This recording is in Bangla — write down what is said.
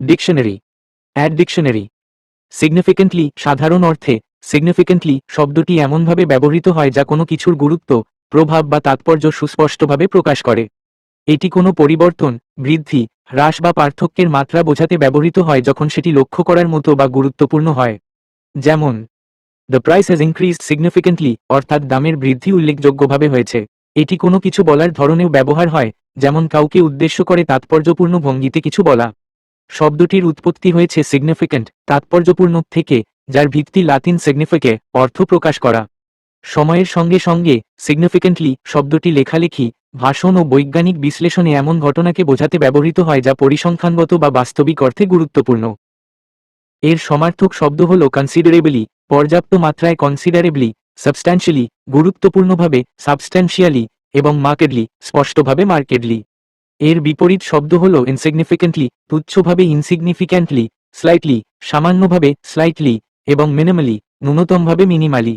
ডিকশনারি অ্যাড ডিকশনারি সিগনিফিকেন্টলি সাধারণ অর্থে সিগনিফিকেন্টলি শব্দটি এমনভাবে ব্যবহৃত হয় যা কোনো কিছুর গুরুত্ব, প্রভাব বা তাৎপর্য সুস্পষ্টভাবে প্রকাশ করে। এটি কোনো পরিবর্তন, বৃদ্ধি, হ্রাস বা পার্থক্যের মাত্রা বোঝাতে ব্যবহৃত হয় যখন সেটি লক্ষ্য করার মতো বা গুরুত্বপূর্ণ হয়। যেমন the price has increase significantly অর্থাৎ দামের বৃদ্ধি উল্লেখযোগ্যভাবে হয়েছে। এটি কোনো কিছু বলার ধরনেও ব্যবহার হয়, যেমন কাউকে উদ্দেশ্য করে তাৎপর্যপূর্ণ ভঙ্গিতে কিছু বলা। শব্দটির উৎপত্তি হয়েছে সিগনিফিক্যান্ট তাৎপর্যপূর্ণ থেকে, যার ভিত্তি লাতিন সিগনিফিকে অর্থ প্রকাশ করা। সময়ের সঙ্গে সঙ্গে সিগনিফিক্যান্টলি শব্দটি লেখালেখি, ভাষণ ও বৈজ্ঞানিক বিশ্লেষণে এমন ঘটনাকে বোঝাতে ব্যবহৃত হয় যা পরিসংখ্যানগত বা বাস্তবিক অর্থে গুরুত্বপূর্ণ। এর সমার্থক শব্দ হল কনসিডারেবলি পর্যাপ্ত মাত্রায় কনসিডারেবলি সাবস্ট্যান্সিয়ালি গুরুত্বপূর্ণভাবে সাবস্ট্যান্সিয়ালি এবং মার্কেডলি স্পষ্টভাবে মার্কেডলি এর বিপরীত শব্দ হল ইনসিগনিফিক্যান্টলি তুচ্ছভাবে ইনসিগনিফিক্যান্টলি স্লাইটলি সামান্যভাবে স্লাইটলি এবং মিনিমালি ন্যূনতমভাবে মিনিমালি